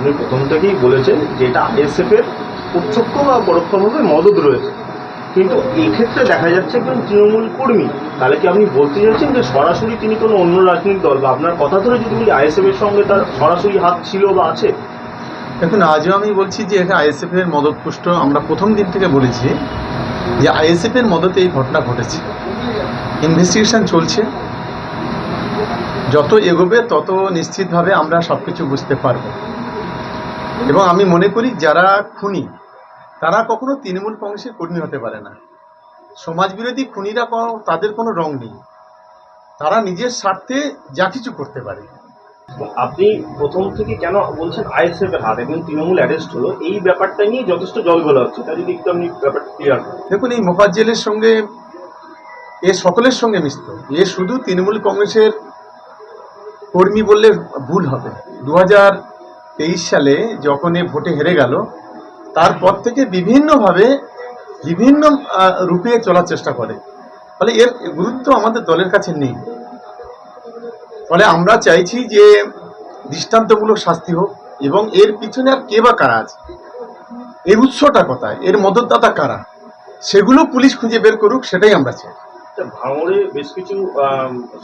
উনি প্রথম থেকেই বলেছেন যে এটা আইএসএফ এর প্রত্যক্ষ বা পরোক্ষভাবে মদত রয়েছে। কিন্তু এই ক্ষেত্রে দেখা যাচ্ছে একজন তৃণমূল কর্মী, তাহলে কি আপনি বলতে চাইছেন যে সরাসরি তিনি কোনো অন্য রাজনৈতিক দল বা আপনার কথা ধরে যদি বলি আইএসএফ এর সঙ্গে তার সরাসরি হাত ছিল বা আছে? দেখুন, আজও আমি বলছি যে এটা আইএসএফ এর মদতপুষ্ট আমরা প্রথম দিন থেকে বলেছি যে আইএসএফ এর মদতে এই ঘটনা ঘটেছে। ইনভেস্টিগেশন চলছে। যত এগোবে তত নিশ্চিতভাবে আমরা সব কিছু বুঝতে পারব। এবং আমি মনে করি যারা খুনি তারা কখনো তৃণমূল কংগ্রেসের কর্মী হতে পারে না। সমাজবিরোধী খুনিরা কোনো- তাদের কোনো রং নেই। তারা নিজের স্বার্থে যা কিছু করতে পারে। আপনি প্রথম থেকে কেন বলছেন আইএসএফ এর হাত? এবং তৃণমূল অ্যারেস্ট হলো এই ব্যাপারটা নিয়ে যথেষ্ট জল গলা হচ্ছে। তা যদি একটু আপনি ব্যাপারটা ক্লিয়ার দেখুন এই মোফাজ্জেলের সঙ্গে এ সকলের সঙ্গে মিশত। এ শুধু তৃণমূল কংগ্রেসের কর্মী বললে ভুল হবে। দু হাজার তেইশ সালে যখন এ ভোটে হেরে গেল, তারপর থেকে বিভিন্নভাবে বিভিন্ন রূপে চলার চেষ্টা করে। ফলে এর গুরুত্ব আমাদের দলের কাছে নেই। ফলে আমরা চাইছি যে দৃষ্টান্তমূলক শাস্তি হোক এবং এর পিছনে আর কে বা কারা আছে? এর উৎসটা কোথায়? এর মদতদাতা কারা? সেগুলো পুলিশ খুঁজে বের করুক, সেটাই আমরা চাই। ভাঙড়ে বেশ কিছু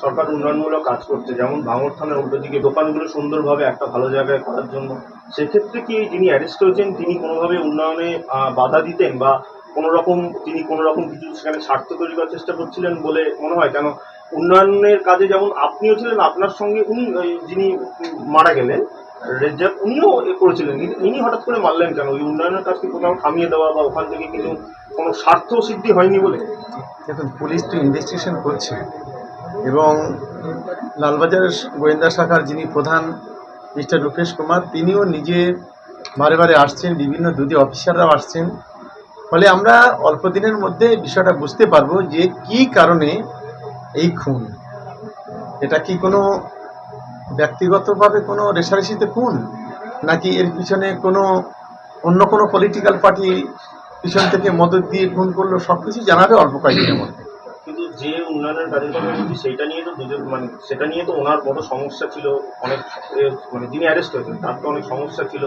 সরকার উন্নয়নমূলক কাজ করছে। যেমন ভাঙড় থানার উল্টো দিকে দোকানগুলো সুন্দরভাবে একটা ভালো জায়গায় করার জন্য। সেক্ষেত্রে কি যিনি অ্যারেস্ট হয়েছেন, তিনি কোনোভাবে উন্নয়নে বাধা দিতেন বা কোনো রকম তিনি কোনো রকম কিছু সেখানে স্বার্থ তৈরি করার চেষ্টা করছিলেন বলে মনে হয়? কেন উন্নয়নের কাজে যেমন আপনিও ছিলেন, আপনার সঙ্গে উনি যিনি মারা গেলেন উনিও করেছিলেন। কিন্তু ইনি হঠাৎ করে মারলেন কেন? ওই উন্নয়নের কাজকে কোথাও থামিয়ে দেওয়া বা ওখান থেকে কিছু কোনো স্বার্থ সিদ্ধি হয়নি বলে? দেখুন, পুলিশ তো ইনভেস্টিগেশন করছে এবং লালবাজারের গোয়েন্দা শাখার যিনি প্রধান মিস্টার রূপেশ কুমার, তিনিও নিজে বারে বারে আসছেন, বিভিন্ন দুদি অফিসাররাও আসছেন। ফলে আমরা অল্প দিনের মধ্যে বিষয়টা বুঝতে পারব যে কি কারণে এই খুন। এটা কি কোনো ব্যক্তিগতভাবে কোনো রেশারেশিতে খুন? নাকি এর পিছনে কোনো অন্য কোনো পলিটিক্যাল পার্টি পিছন থেকে মদত দিয়ে খুন করল? সব কিছু জানাবে অল্প কয়েকদিনের মধ্যে। কিন্তু যে উন্নয়নের কাজের কথা বলছি সেটা নিয়ে তো দুজন মানে সেটা নিয়ে তো ওনার বড় সমস্যা ছিল। অনেক মানে যিনি অ্যারেস্ট হয়েছেন তার তো অনেক সমস্যা ছিল।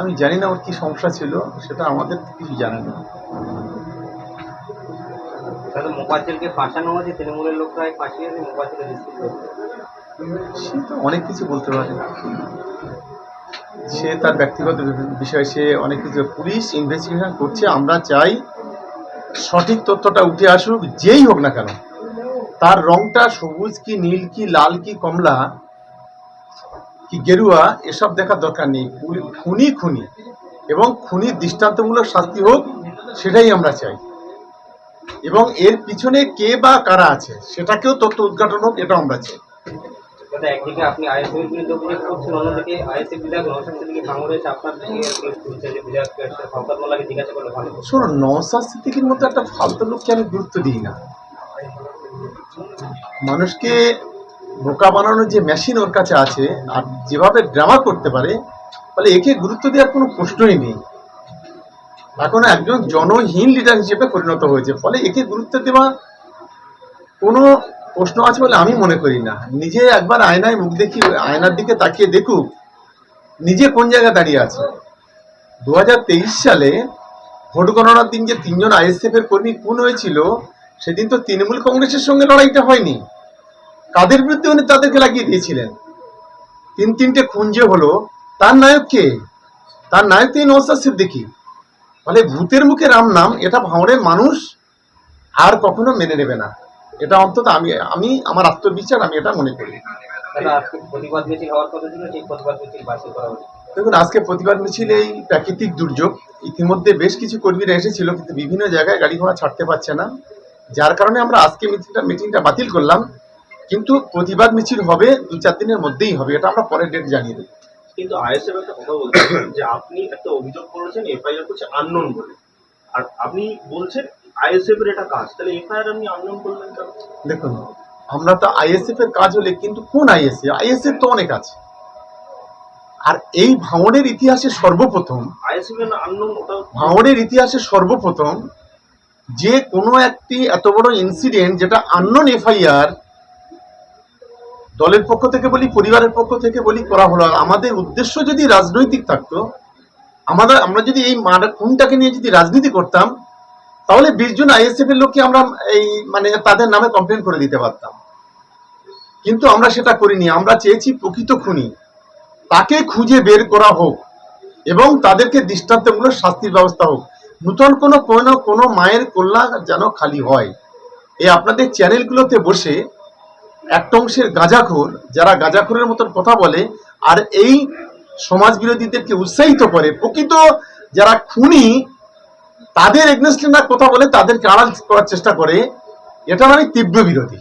আমি জানি না ওর কি সমস্যা ছিল সেটা আমাদের কিছু জানে না তাহলে মোবাজ্জেলকে ফাঁসানো হয়েছে তৃণমূলের লোকরাই ফাঁসিয়ে করছে। সে তো অনেক কিছু বলতে পারে। সে তার ব্যক্তিগত বিষয়ে সে অনেক কিছু পুলিশ ইনভেস্টিগেশন করছে। আমরা চাই সঠিক তথ্যটা উঠে আসুক, যেই হোক না কেন। তার রংটা সবুজ কি, নীল কি, লাল কি, কমলা কি, গেরুয়া, এসব দেখার দরকার নেই। খুনি- খুনি এবং খুনির দৃষ্টান্তমূলক শাস্তি হোক, সেটাই আমরা চাই। এবং এর পিছনে কে বা কারা আছে, সেটাকেও তথ্য উদ্ঘাটন হোক এটা আমরা চাই। যাতে একদিকে আপনি আইএসএফ এর বিরুদ্ধে অভিযোগ করছেন, অন্যদিকে আইএসএফ বিধায়ক নৌসাদ সিদ্দিকি ভাঙড়ে এসে আপনার বিধায়ক শওকত মোল্লাকে জিজ্ঞাসা করলে ভালো। শোনো নওসাদ সিদ্দিকির মতো একটা ফালতু লোককে আমি গুরুত্ব দিই না মানুষকে বোকা বানানোর যে মেশিন ওর কাছে আছে, আর যেভাবে ড্রামা করতে পারে ফলে একে গুরুত্ব দেওয়ার কোনো প্রশ্নই নেই এখন একজন জনহীন লিডার হিসেবে পরিণত হয়েছে, ফলে একে গুরুত্ব দেওয়া কোনো প্রশ্ন আছে বলে আমি মনে করি না। নিজে একবার আয়নায় মুখ দেখি, আয়নার দিকে তাকিয়ে দেখুক, নিজে কোন জায়গায় দাঁড়িয়ে আছে। দু হাজার তেইশ সালে ভোট গণনার দিন যে তিনজন আইএসএফ এর কর্মী খুন হয়েছিল, সেদিন তো তৃণমূল কংগ্রেসের সঙ্গে লড়াইটা হয়নি। কাদের বিরুদ্ধে উনি তাদেরকে লাগিয়ে দিয়েছিলেন? তিন তিনটে খুন যে হলো, তার নায়ক কে? তার নায়ক তো এই নৌসাদ সিদ্দিকি। ফলে ভূতের মুখে রাম নাম, এটা ভাঙড়ের মানুষ আর কখনো মেনে নেবে না। এটা অন্তত আমি আমি আমার আত্মবিশ্বাস আমি এটা মনে করি। দেখুন আজকে প্রতিবাদ মিছিল এই প্রাকৃতিক দুর্যোগ। ইতিমধ্যে বেশ কিছু কর্মীরা এসেছিল কিন্তু বিভিন্ন জায়গায় গাড়ি ঘোড়া ছাড়তে পারছে না। যার কারণে আমরা আজকে মিটিংটা মিটিংটা বাতিল করলাম। কিন্তু প্রতিবাদ মিছিল হবে দু চার দিনের মধ্যেই হবে এটা আমরা পরের ডেট জানিয়ে দেবো। কিন্তু আইএসএফ একটা কথা বলছেন যে আপনি একটা অভিযোগ করেছেন এফআইআর করছে আননোন বলে। আর আপনি বলছেন আইএসএফ এর এটা কাজ। তাহলে এফআইআর আপনি আননোন করলেন কেন? দেখুন আমরা তো আইএসএফ এর কাজ হলে কিন্তু কোন আইএসএফ? আইএসএফ তো অনেক আছে। আর এই ভাঙড়ের ইতিহাসে সর্বপ্রথম ভাঙড়ের ইতিহাসে সর্বপ্রথম যে কোনো একটি এত বড় ইনসিডেন্ট যেটা আননোন এফআইআর দলের পক্ষ থেকে বলি পরিবারের পক্ষ থেকে বলি করা হলো। আর আমাদের উদ্দেশ্য যদি রাজনৈতিক থাকতো আমাদের আমরা যদি এই মার খুনটাকে নিয়ে যদি রাজনীতি করতাম তাহলে বিশ জন আইএসএফ এর লোককে আমরা এই মানে তাদের নামে কমপ্লেন করে দিতে পারতাম। কিন্তু আমরা সেটা করিনি। আমরা চেয়েছি প্রকৃত খুনি। তাকে খুঁজে বের করা হোক এবং তাদেরকে দৃষ্টান্তমূলক শাস্তির ব্যবস্থা হোক। নূতন কোনো কোনো কোনো মায়ের কল্যাণ যেন খালি হয়। এই আপনাদের চ্যানেলগুলোতে বসে একটা অংশের গাঁজাখোর, যারা গাঁজাখোরের মতন কথা বলে, আর এই সমাজ বিরোধীদেরকে উৎসাহিত করে। প্রকৃত যারা খুনি তাদের এগনেস্টে না কথা বলে তাদেরকে আড়াল করার চেষ্টা করে এটা মানে তীব্র বিরোধী।